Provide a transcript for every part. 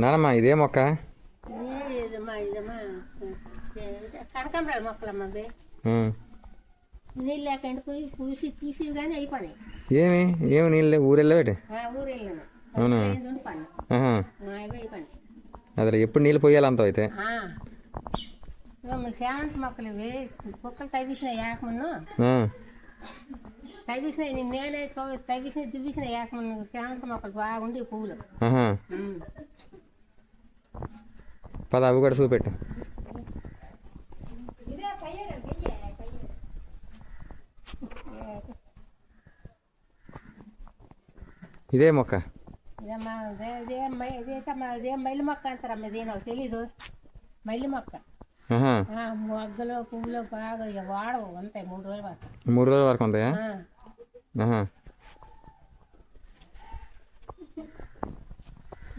నానమ్మ ఇదే మొక్క? కనకాంబరాలు మొక్కలమ్మా. నీళ్ళు పూసి కానీ అయిపోయినాయి ఏమి? ఏమి నీళ్ళు ఊరెళ్ళవేటి అవునా? అదే ఎప్పుడు నీళ్ళు పోయాలి అంత అయితే? సేవంతి మొక్కలు ఇవి. కుక్కలు తవ్విసినాయి ఏకమున్ను. తవ్విసినాయి నేను నేనే తో- తవ్విసినాయి దువ్విసినాయి ఏకమున్ను సేవంతి మొక్కలు బాగుండి పువ్వులు. పద అవి కూడా చూపెట్టు. ఇదే మొక్క. ఇదే మైలు మొక్క అంటారమ్మా ఇది నాకు తెలీదు. మైలు మొక్క. మొగ్గలు పువ్వులు బాగా వాడవు అంతాయి మూడు రోజులు పడతాయి మూడు రోజుల వరకు ఉంటాయా?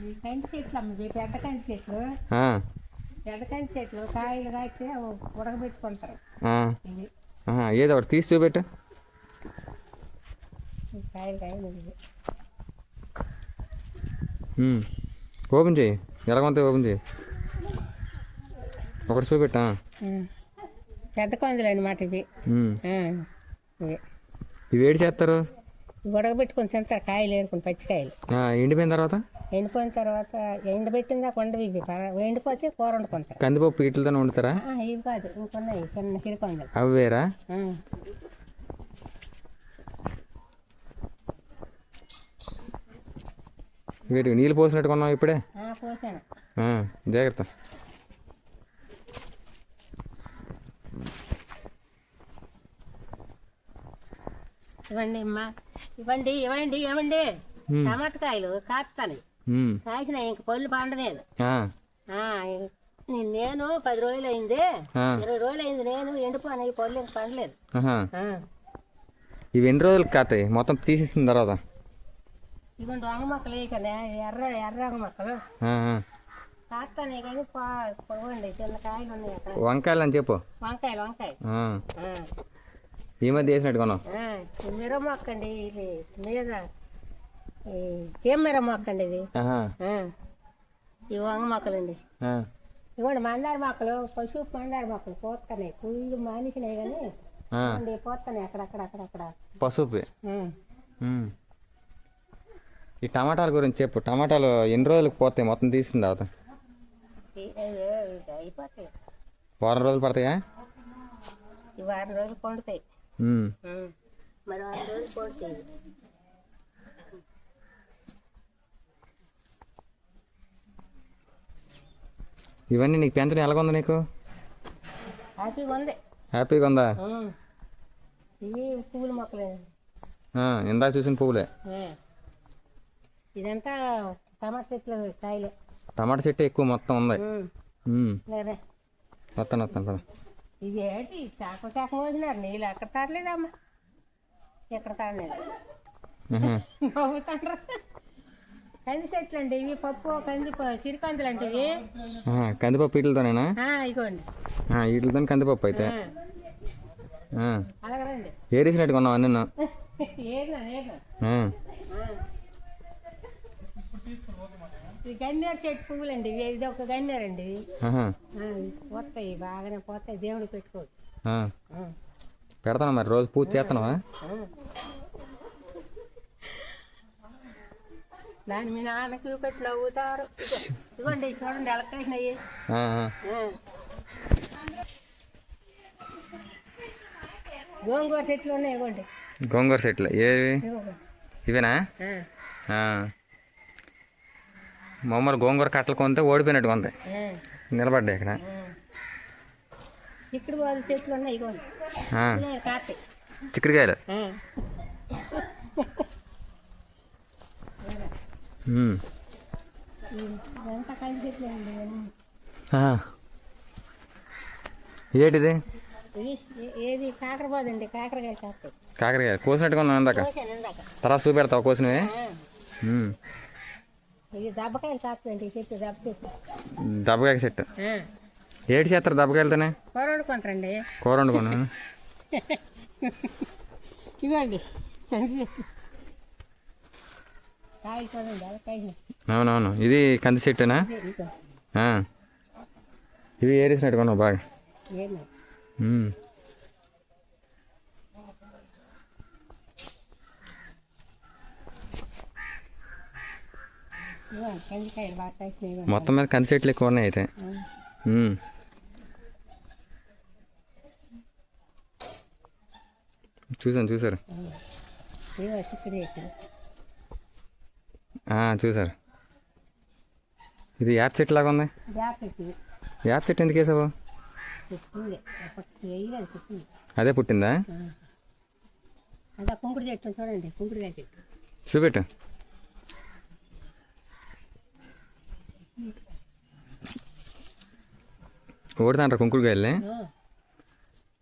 చెట్లు అమ్మ పెద్ద చెట్లు. పెద్ద చెట్లు కాయలు ఉడకబెట్టుకుంటారు. ఇవి. ఏదో ఒకటి తీసి చూపెట్టు. కాయలు. ఓపెన్ చేయి. ఎలాగొంతాయి ఓపెన్ చేయి. ఒకటి చూపెట్టా. పెద్ద కొంజలు అనమాట ఇది ఇవి. ఏడు చేస్తారు? ఉడకబెట్టుకొని తింటారు కాయలు ఏరుకుని పచ్చికాయలు. ఎండిపోయిన తర్వాత? ఎండిపోయిన తర్వాత ఎండబెట్టిందా కొండవి ఇవి. ఎండిపోతే కూర వండుకుంటారు. కందిపప్పు వీటితో వండుతారా? ఇవి కాదు ఇంకొన్నాయి చిన్న సిరికొండలు. అవి వేరా. వీటికి నీళ్ళు పోసినట్టు కొన్నాం ఇప్పుడే? పోసాను. జాగ్రత్త. ఇవ్వండి అమ్మా. ఇవ్వండి ఇవ్వండి ఇవ్వండి. టమాటకాయలు కాస్తాను. కాసిన ఇంక పళ్ళు పండలేదు. నేను పది రోజులు అయింది. ఇరవై రోజులు అయింది నేను ఎండిపోయిన ఈ పళ్ళు ఇంక పండలేదు. ఇవి ఎన్ని రోజులకి కాతాయి మొత్తం తీసేసిన తర్వాత? ఇదిగోండి వంగ మొక్కలు వేసాను. ఎర్ర ఎర్ర వంగ మొక్కలు. కాస్తానే కానీ పా- పొడవండి చిన్న కాయలు ఉన్నాయి వంకాయలు అని చెప్పు. వంకాయలు. ఆ. ఈ మధ్య వేసినట్టు కొన్నాం మిర మొక్క అండి ఇది మీద ఈ చీమమిర మొక్క అండి ఇది. ఈ వంగ మొక్కలండి. ఇవ్వండి మందార మొక్కలు పశువు మందార మొక్కలు పోతున్నాయి పువ్వులు మానేసినాయి కానీ పోతున్నాయి అక్కడక్కడ అక్కడక్కడ. పసుపు. ఉమ్. ఈ టమాటాల గురించి చెప్పు. టమాటాలు ఎన్ని రోజులకు పోతాయి? మొత్తం తీసిన తర్వాత. వారం రోజులు పడతాయా? వారం రోజులు పండుతాయి. మరి వారం రోజులు పండుతాయి. ఇవన్నీ నీకు పెంచడం ఎలాగుంది నీకు? హ్యాపీగా ఉంది. హ్యాపీగా ఉందా. ఇవి పువ్వుల మొక్కలే. ఇందా చూసిన పువ్వులే. ఇదంతా టమాటా చెట్లు కాయలే. టమాటా చెట్టు ఎక్కువ మొత్తం ఉంది. వస్తాను వస్తాను పద ఇది ఏంటి? చాక చాక మోసినారు నీళ్ళు ఎక్కడ తాడలేదమ్మా ఎక్కడ తాడలేదు. నవ్వుతాండ్రు. కంది చెట్లు అండి ఇవి పప్పు కంది సిరికందులు అంటే ఇవి. కందిపప్పు వీటితోనేనా ఇగోండి. వీటితో కందిపప్పు అయితే. ఏరేసినట్టు కొన్నావు ఇది గన్నేరు చెట్టు పువ్వులండి ఇవి ఇది ఒక గన్నేరు అండి. పోతాయి బాగానే పోతాయి దేవుడు పెట్టుకోవచ్చు. ఆ, పెడతాను మరి రోజు పూజ చేస్తున్నావా దాని మీ నాన్నకి నవ్వుతారు ఇగో, ఇదిగోండి చూడండి ఆ, ఆ. గోంగూర చెట్లు ఉన్నాయి ఇవ్వండి గోంగూర చెట్లు ఏవి? ఇవేనా? ఆ. మామూలు గోంగూర కట్టలు కొంటే ఓడిపోయినట్టు కొంతాయి నిలబడ్డాయి ఇక్కడ. ఇక్కడ వాళ్ళ చెట్లు ఉన్నాయి ఇవ్వండి చిక్కుడుకాయలు ఉమ్. ఇదంతా కలిసి చెట్లు అండి ఇవన్నీ. ఆ. ఏంటిది? ఏది? కాకరపోదండి కాకరకాయలు కాస్తాయి కాకరకాయ. కోసినట్టు కొన్నాను ఇందాక తర్వాత చూపెడతావు కోసినవి. ఇది దెబ్బకాయలు ఈ చెట్టు దెబ్బ చెట్టు దబ్బకాయ చెట్టు. ఏటి చేస్తారు దబ్బకాయలతోనే? కూర వండుకుంటారండి. కూర వండుకున్నాను ఇవ్వండి అవునవును. ఇది కంది సెట్టేనా ఇవి ఏరేసినట్టు కొన్నావు బాగా. మొత్తం మీద కంది చెట్లు ఎక్కువ ఉన్నాయి అయితే. చూసాను చూసారు ఇదిగో చిక్కుడు చెట్టు ఆ, చూసారు ఇది యాప్ చెట్టు లాగా ఉంది? యాప్ చెట్టు ఎందుకు వేసావు? అదే పుట్టిందా? కుంకుడు చెట్టు చూడండి కుంకుడుకాయ చెట్టు. చూపెట్టు. ఓడుతాంటారు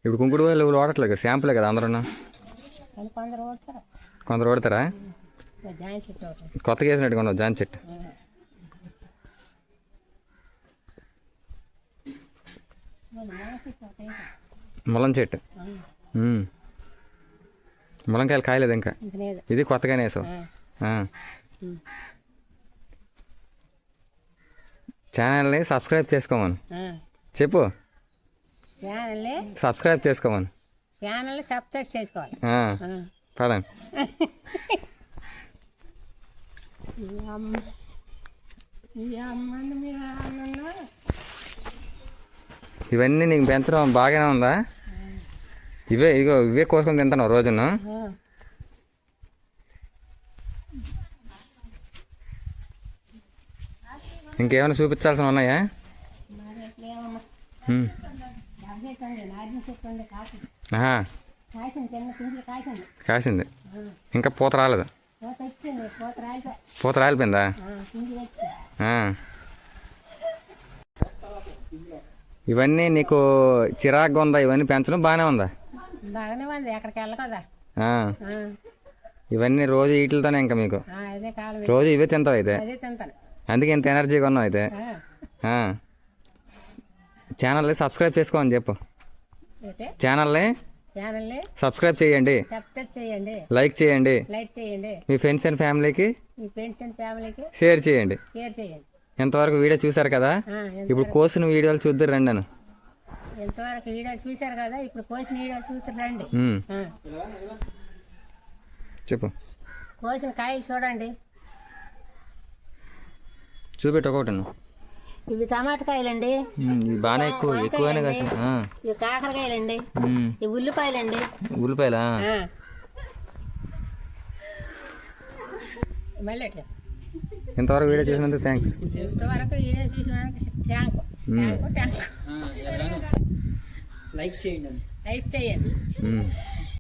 ఇప్పుడు కుంకుడుకాయలు ఎవరు వాడట్లేదు కదా శాంపులే కదా అందరూ అది కొందరు ఓడతారు. కొత్తగా వేసినట్టుగా ఉన్నావు జాన్ చెట్టు. ములం చెట్టు. ములంకాయలు కాయలేదు ఇంకా. ఇది కొత్తగానే వేసావు. ఛానల్ని సబ్స్క్రైబ్ చేసుకోమను. చెప్పు. ఛానల్ని సబ్స్క్రైబ్ చేసుకోమను. ఛానల్ని సబ్స్క్రైబ్ చేసుకోవాలి. పదండి. ఈ అమ్మ ఈ అమ్మని మీరు అన్న ఇవన్నీ నీకు పెంచడం బాగానే ఉందా? ఇవే ఇగో ఇవే కోసుకొని తింటున్నావు రోజును. ఇంకేమైనా చూపించాల్సిన ఉన్నాయా? కాసింది. ఇంకా పూత రాలేదు? పూత రాలిపోయిందా. ఇవన్నీ నీకు చిరాగ్గా ఉందా? ఇవన్నీ పెంచడం బాగానే ఉందా? బాగానే ఉంది ఎక్కడికి వెళ్ళకదా. ఇవన్నీ రోజు వీటితోనే ఇంకా మీకు? రోజు ఇవే తింటావు అయితే? అందుకే ఇంత ఎనర్జీగా ఉన్నావు అయితే. ఛానల్ని సబ్స్క్రైబ్ చేసుకోమని చెప్పు. ఛానల్ని ఛానల్ని సబ్స్క్రైబ్ చేయండి. సబ్స్క్రైబ్ చేయండి. లైక్ చేయండి. లైక్ చేయండి. మీ ఫ్రెండ్స్ అండ్ ఫ్యామిలీకి మీ ఫ్రెండ్స్ అండ్ ఫ్యామిలీకి షేర్ చేయండి. షేర్ చేయండి. ఇంతవరకు వీడియో చూశారు కదా? ఇప్పుడు కోసిన వీడియోలు చూద్దరు రండి నేను ఎంతవరకు వీడియోలు చూశారు కదా? ఇప్పుడు కోసిన వీడియోలు చూసి రండి. చెప్పు. కోసిన కాయలు చూడండి. చూపెట్టు ఒకటి ఇవి టమాటా కాయలండి ఇవి బాగానే ఎక్కువ ఎక్కువగానే కాదు ఇవి కాకరకాయలండి. ఇవి ఉల్లిపాయలండి. ఉల్లిపాయలా. మళ్ళీ ఎట్లా? ఇంతవరకు వీడియో చూసినందుకు థ్యాంక్స్ ఇంతవరకు వీడియో లైక్ చేయండి. టైప్ చేయండి.